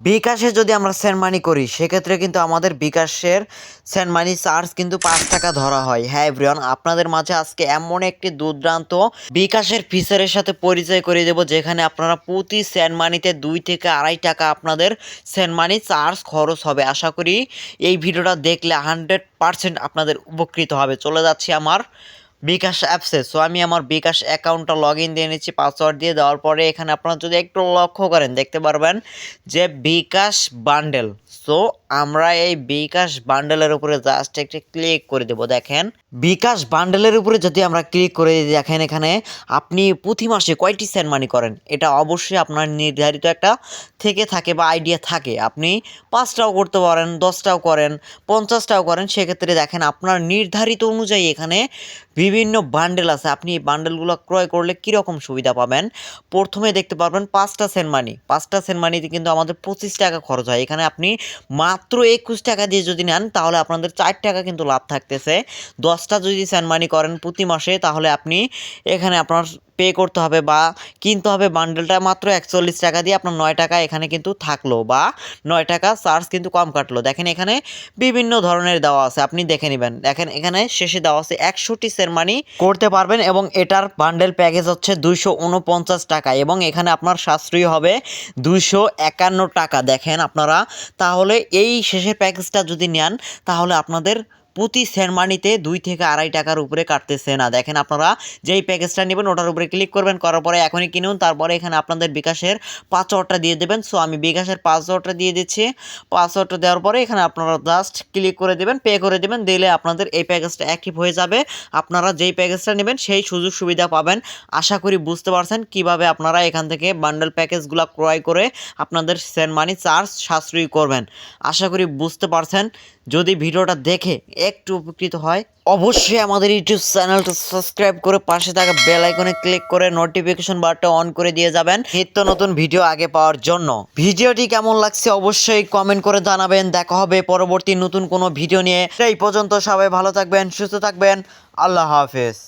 বিকাশে যদি আমরা সেন্ড মানি করি, সেক্ষেত্রে কিন্তু আমাদের বিকাশের সেন্ড মানি চার্জ কিন্তু পাঁচ টাকা ধরা হয়। হ্যাঁ এভরিওয়ান আপনাদের মাঝে আজকে এমন একটি দুর্দান্ত বিকাশের ফিচারের সাথে পরিচয় করে দেব, যেখানে আপনারা প্রতি সেন্ড মানিতে দুই থেকে আড়াই টাকা আপনাদের সেন্ড মানি চার্জ খরচ হবে। আশা করি এই ভিডিওটা দেখলে হান্ড্রেড পার্সেন্ট আপনাদের উপকৃত হবে। চলে যাচ্ছি আমার বিকাশ অ্যাপসে। সো আমি আমার বিকাশ অ্যাকাউন্টটা লগ ইন দিয়ে নিচ্ছি পাসওয়ার্ড দিয়ে দেওয়ার পরে এখানে আপনারা যদি একটু লক্ষ্য করেন দেখতে পারবেন যে বিকাশ বান্ডেল। সো আমরা এই বিকাশ বান্ডেলের উপরে জাস্ট একটু ক্লিক করে দেব দেখেন। বিকাশ বান্ডেলের উপরে যদি আমরা ক্লিক করে দিই, দেখেন এখানে আপনি প্রতি মাসে কয়টি সেন্ড মানি করেন? এটা অবশ্যই আপনার নির্ধারিত একটা থেকে থাকে বা আইডিয়া থাকে। আপনি পাঁচটাও করতে পারেন দশটাও করেন পঞ্চাশটাও করেন সেক্ষেত্রে দেখেন আপনার নির্ধারিত অনুযায়ী এখানে বিভিন্ন বান্ডেল আছে। আপনি এই বান্ডেলগুলো ক্রয় করলে কীরকম সুবিধা পাবেন? প্রথমে দেখতে পারবেন পাঁচটা সেন্ট মানি পাঁচটা সেন্ট মানিতে কিন্তু আমাদের পঁচিশ টাকা খরচ হয়। এখানে আপনি মাত্র একুশ টাকা দিয়ে যদি নেন, তাহলে আপনাদের চার টাকা কিন্তু লাভ থাকতেছে। দশটা যদি সেন্ট মানি করেন প্রতি মাসে, তাহলে আপনি এখানে আপনার পে করতে হবে বা কিনতে হবে বান্ডেলটা মাত্র একচল্লিশ টাকা দিয়ে আপনার নয় টাকা এখানে কিন্তু থাকল বা নয় টাকা চার্জ কিন্তু কম কাটলো। দেখেন এখানে বিভিন্ন ধরনের দেওয়া আছে, আপনি দেখে নেবেন। দেখেন এখানে শেষে দেওয়া আছে একশোটি সেরমানি করতে পারবেন এবং এটার বান্ডেল প্যাকেজ হচ্ছে দুইশো উনপঞ্চাশ টাকা এবং এখানে আপনার সাশ্রয়ী হবে দুইশো একান্ন টাকা। দেখেন আপনারা, তাহলে এই শেষের প্যাকেজটা যদি নেন, তাহলে আপনাদের প্রতি সেরমানিতে দুই থেকে আড়াই টাকার উপরে কাটতেছে না। দেখেন আপনারা, যেই প্যাকেজটা নেবেন, ওটার উপরে ক্লিক করবেন, করার পরে এখনই কিনুন। তারপরে এখানে আপনাদের বিকাশের পাসওয়ার্ডটা দিয়ে দেবেন। সো আমি বিকাশের পাসওয়ার্ডটা দিয়ে দিচ্ছি। পাসওয়ার্ডটা দেওয়ার পরে এখানে আপনারা জাস্ট ক্লিক করে দেবেন পে করে দেবেন। দিলে আপনাদের এই প্যাকেজটা অ্যাক্টিভ হয়ে যাবে। আপনারা যেই প্যাকেজটা নেবেন, সেই সুযোগ সুবিধা পাবেন। আশা করি বুঝতে পারছেন কীভাবে আপনারা এখান থেকে বান্ডেল প্যাকেজগুলো ক্রয় করে আপনাদের সেন্ড মানি চার্জ সাশ্রয়ী করবেন। আশা করি বুঝতে পারছেন। যদি ভিডিওটা দেখে একটু উপকৃত হয়, অবশ্যই আমাদের ইউটিউব চ্যানেলটা সাবস্ক্রাইব করে পাশে থাকা বেল আইকনে ক্লিক করে নোটিফিকেশন বারটা অন করে দিয়ে যাবেন নিত্য নতুন ভিডিও আগে পাওয়ার জন্য। ভিডিওটি কেমন লাগছে অবশ্যই কমেন্ট করে জানাবেন। দেখা হবে পরবর্তী নতুন কোনো ভিডিও নিয়ে। এই পর্যন্ত সবাই ভালো থাকবেন, সুস্থ থাকবেন। আল্লাহ হাফেজ।